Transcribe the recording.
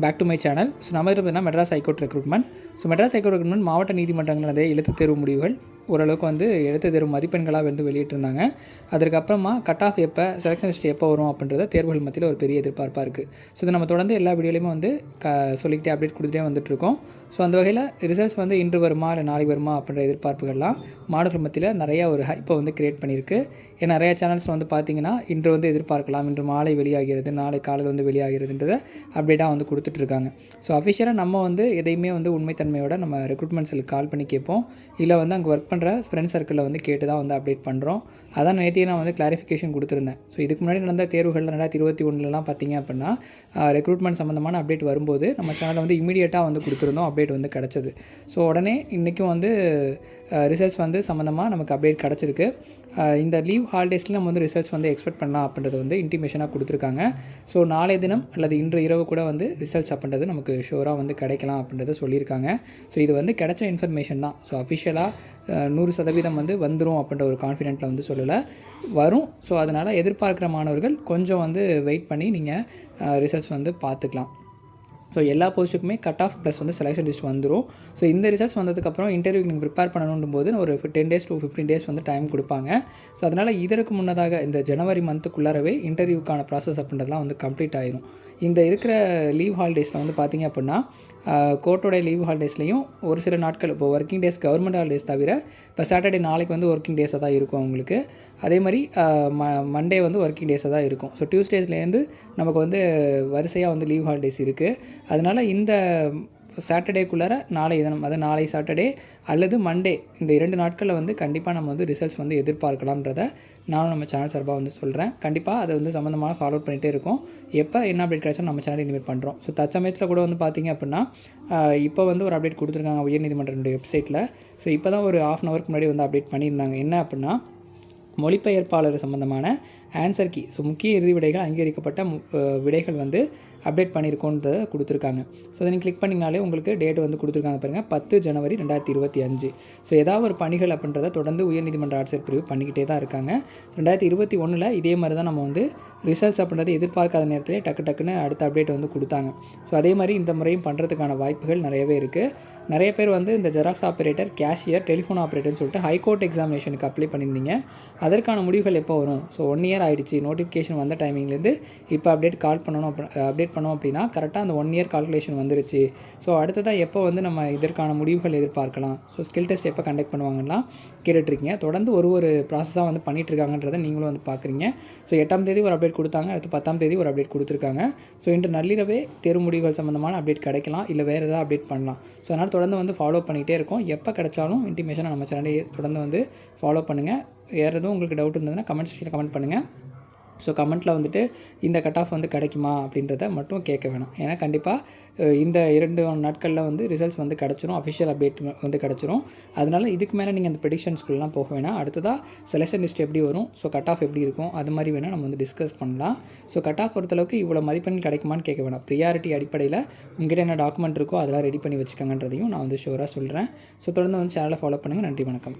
Back to my channel so நம்ம இருப்பதுனா Madras high court recruitment so Madras high court recruitment மாவட்ட நீதிமன்றங்களது எழுத்து தேர்வு முடிவுகள். ஓரளவுக்கு வந்து எடுத்து தேர்வு மதிப்பெண்களாக வந்து வெளியிட்டிருந்தாங்க. அதற்கப்புறமா கட் ஆஃப் எப்போ செலெக்ஷன் லிஸ்ட் எப்போ வரும் அப்படின்றத தேர்வுகள் மத்தியில் ஒரு பெரிய எதிர்பார்ப்பாக இருக்குது ஸோ இதை நம்ம தொடர்ந்து எல்லா வீடியோலையுமே வந்து க சொல்லிக்கிட்டே அப்டேட் கொடுத்துட்டே வந்துட்டுருக்கோம். ஸோ அந்த வகையில் ரிசல்ட்ஸ் வந்து இன்று வருமா இல்லை நாளைக்கு வருமா அப்படின்ற எதிர்பார்ப்புகள்லாம் மாணவர்கள் மத்தியில் நிறையா ஒரு ஹைப்பை வந்து கிரியேட் பண்ணியிருக்கு. ஏன்னா நிறையா சேனல்ஸ் வந்து பார்த்திங்கன்னா இன்று வந்து எதிர்பார்க்கலாம் இன்று மாலை வெளியாகிறது நாளை காலையில் வந்து வெளியாகிறதுன்றதை அப்டேட்டாக வந்து கொடுத்துட்ருக்காங்க ஸோ அஃபிஷியலாக நம்ம வந்து எதையுமே வந்து உண்மைத்தன்மையோட நம்ம ரெக்ரூட்மெண்ட் செல்லுக்கு கால் பண்ணி கேட்போம். இல்லை வந்து அங்கே ஒர்க் பண்ணுற ஃப்ரெண்ட்ஸ் சர்க்கிளில் வந்து கேட்டு தான் வந்து அப்டேட் பண்ணுறோம் அதான் நேற்று நான் வந்து கிளாரிஃபிகேஷன் கொடுத்துருந்தேன். ஸோ இதுக்கு முன்னாடி நடந்த தேர்வுகள் ரெண்டாயிரத்தி இருபத்தி ஒன்றுலலாம் பார்த்தீங்க அப்படின்னா ரெக்ரூட்மெண்ட் சம்மந்தமான அப்டேட் வரும்போது நம்ம சேனலில் வந்து இமீடியட்டாக வந்து கொடுத்துருந்தோம் அப்டேட் வந்து கிடச்சிது. ஸோ உடனே இன்றைக்கும் வந்து ரிசல்ட்ஸ் வந்து சம்மந்தமாக நமக்கு அப்டேட் கிடச்சிருக்கு. இந்த லீவ் ஹாலிடேஸில் நம்ம வந்து ரிசல்ட்ஸ் வந்து எக்ஸ்பெக்ட் பண்ணலாம் அப்படின்றது வந்து இன்டிமேஷனாக கொடுத்துருக்காங்க. ஸோ நாளைய தினம் அல்லது இன்று இரவு கூட வந்து ரிசல்ட்ஸ் அப்படின்றது நமக்கு ஷோராக வந்து கிடைக்கலாம் அப்படின்றத சொல்லியிருக்காங்க. ஸோ இது வந்து கிடைச்ச இன்ஃபர்மேஷன் தான். ஸோ அஃபிஷியலாக நூறு சதவீதம் வந்து வந்துடும் அப்படின்ற ஒரு கான்ஃபிடென்ட்டில் வந்து சொல்லலை. வரும். ஸோ அதனால் எதிர்பார்க்குற மாணவர்கள் கொஞ்சம் வந்து வெயிட் பண்ணி நீங்கள் ரிசல்ட்ஸ் வந்து பார்த்துக்கலாம். ஸோ எல்லா போஸ்ட்டுக்குமே கட் ஆஃப் ப்ளஸ் வந்து செலெக்ஷன் லிஸ்ட் வந்துடும் ஸோ இந்த ரிசல்ட்ஸ் வந்ததுக்கப்புறம் இன்டர்வியூக்கு நீங்கள் ப்ரிப்பேர் பண்ணணும் போது ஒரு ten days to fifteen days வந்து டைம் கொடுப்பாங்க. ஸோ அதனால் இதற்கு முன்னதாக இந்த ஜனவரி மந்த்துக்குள்ளாரவே இன்டர்வியூக்கான ப்ராசஸ் அப்படின்றதுலாம் வந்து கம்ப்ளீட் ஆயிரும். இந்த இருக்கிற லீவ் ஹாலிடேஸில் வந்து பார்த்திங்க அப்படின்னா கோர்ட்டோடைய லீவ் ஹாலிடேஸ்லையும் ஒரு சில நாட்கள் இப்போ ஒர்க்கிங் டேஸ் கவர்மெண்ட் ஹாலிடேஸ் தவிர இப்போ சாட்டர்டே நாளைக்கு வந்து ஒர்க்கிங் டேஸாக தான் இருக்கும் அவங்களுக்கு. அதே மாதிரி ம மண்டே வந்து ஒர்க்கிங் டேஸாக தான் இருக்கும். ஸோ டியூஸ்டேஸ்லேருந்து நமக்கு வந்து வரிசையாக வந்து லீவ் ஹாலிடேஸ் இருக்குது அதனால் இந்த சாட்டர்டேக்குள்ளார நாளை தினம் அதாவது நாளை சாட்டர்டே அல்லது மண்டே இந்த இரண்டு நாட்களில் வந்து கண்டிப்பாக நம்ம வந்து ரிசல்ட்ஸ் வந்து எதிர்பார்க்கலாம்ன்றத நானும் நம்ம சேனல் சார்பாக வந்து சொல்கிறேன் கண்டிப்பாக அதை வந்து சம்மந்தமாக ஃபாலோ பண்ணிகிட்டே இருக்கோம். எப்போ என்ன அப்டேட் கிடைச்சாலும் நம்ம சேனல் இனிமேல் பண்ணுறோம் ஸோ தற்சமயத்தில் கூட வந்து பார்த்திங்க அப்படின்னா இப்போ வந்து ஒரு அப்டேட் கொடுத்துருக்காங்க உயர்நீதிமன்றனுடைய வெப்சைட்டில் ஸோ இப்போ தான் ஒரு ஆஃப் அன் ஹவருக்கு முன்னாடி வந்து அப்டேட் பண்ணியிருந்தாங்க. என்ன அப்படின்னா மொழிபெயர்ப்பாளர் சம்மந்தமான ஆன்சர் கீ ஸோ முக்கிய இறுதி விடைகள் அங்கீகரிக்கப்பட்ட விடைகள் வந்து அப்டேட் பண்ணியிருக்கோன்றதை கொடுத்துருக்காங்க. ஸோ அதை நீங்கள் கிளிக் பண்ணிங்கனாலே உங்களுக்கு டேட் வந்து கொடுத்துருக்காங்க பாருங்கள் பத்து ஜனவரி ரெண்டாயிரத்தி இருபத்தி அஞ்சு. ஸோ ஏதாவது ஒரு பணிகள் அப்படின்றத தொடர்ந்து உயர்நீதிமன்ற ஆட்சியர் பிரிவு பண்ணிக்கிட்டே தான் இருக்காங்க. ரெண்டாயிரத்தி இருபத்தி ஒன்றில் இதே மாதிரி தான் நம்ம வந்து ரிசல்ட்ஸ் அப்படின்றது எதிர்பார்க்காத நேரத்திலே டக்கு டக்குன்னு அடுத்த அப்டேட் வந்து கொடுத்தாங்க. ஸோ அதே மாதிரி இந்த முறையும் பண்ணுறதுக்கான வாய்ப்புகள் நிறையவே இருக்குது நிறைய பேர் வந்து இந்த ஜெராக்ஸ் ஆப்ரேட்டர் கேஷியர் டெலிஃபோன் ஆப்ரேட்டர்னு சொல்லிட்டு ஹைகோர்ட் எக்ஸாமினேஷனுக்கு அப்ளை பண்ணியிருந்தீங்க. அதற்கான முடிவுகள் எப்போ வரும்? ஸோ ஒன் இயர் ஆகிடுச்சு நோட்டிஃபிகேஷன் வந்த டைமிங்லேருந்து இப்போ அப்டேட் கால் பண்ணணும் அப்டேட் பண்ணோம் அப்படின்னா கரெக்டாக அந்த ஒன் இயர் கால்குலேஷன் வந்துருச்சு. ஸோ அடுத்ததாக எப்போ வந்து நம்ம இதற்கான முடிவுகள் எதிர்பார்க்கலாம்? ஸோ ஸ்கில் டெஸ்ட் எப்போ கண்டக்ட் பண்ணுவாங்கலாம் கேட்டுட்ருக்கீங்க. தொடர்ந்து ஒரு ஒரு ப்ராசஸாக வந்து பண்ணிகிட்ருக்காங்கன்றதை நீங்களும் வந்து பார்க்குறீங்க ஸோ எட்டாம் தேதி ஒரு அப்டேட் கொடுத்தாங்க அடுத்து பத்தாம் தேதி ஒரு அப்டேட் கொடுத்துருக்காங்க. ஸோ இன்று நள்ளிரவே தேர்வு முடிவுகள் சம்மந்தமான அப்டேட் கிடைக்கலாம் இல்லை வேறு ஏதாவது அப்டேட் பண்ணலாம். ஸோ அதனால் தொடர்ந்து வந்து ஃபாலோ பண்ணிகிட்டே இருக்கோம். எப்போ கிடைச்சாலும் இன்டிமேஷனை நம்ம சேனலை தொடர்ந்து வந்து ஃபாலோ பண்ணுங்கள் வேறு எதுவும் உங்களுக்கு டவுட் இருந்ததுன்னா கமெண்ட் செக்ஷனில் கமெண்ட் பண்ணுங்கள் ஸோ கமெண்ட்டில் வந்துட்டு இந்த கட் ஆஃப் வந்து கிடைக்குமா அப்படின்றத மட்டும் கேட்க வேணாம். ஏன்னா கண்டிப்பாக இந்த இரண்டு நாட்களில் வந்து ரிசல்ட்ஸ் வந்து கிடச்சிரும் அஃபிஷியல் அப்டேட் வந்து கிடச்சிரும். அதனால் இதுக்கு மேலே நீங்கள் அந்த ப்ரெடிக்ஷன்ஸ்குள்ளலாம் போக வேணாம். அடுத்ததாக செலெக்ஷன் லிஸ்ட் எப்படி வரும்? ஸோ கட் ஆஃப் எப்படி இருக்கும்? அது மாதிரி வேணால் நம்ம வந்து டிஸ்கஸ் பண்ணலாம். ஸோ கட் ஆஃப் பொறுத்தளவுக்கு இவ்வளோ மதிப்பெண் கிடைக்குமான்னு கேட்க வேணாம். ப்ரியாரிட்டி அடிப்படையில் உங்கள்கிட்ட என்ன டாக்குமெண்ட் இருக்கோ அதெல்லாம் ரெடி பண்ணி வச்சுக்கோங்கன்றதையும் நான் வந்து ஷூராக சொல்கிறேன் ஸோ தொடர்ந்து வந்து சேனலை ஃபாலோ பண்ணுங்கள் நன்றி வணக்கம்.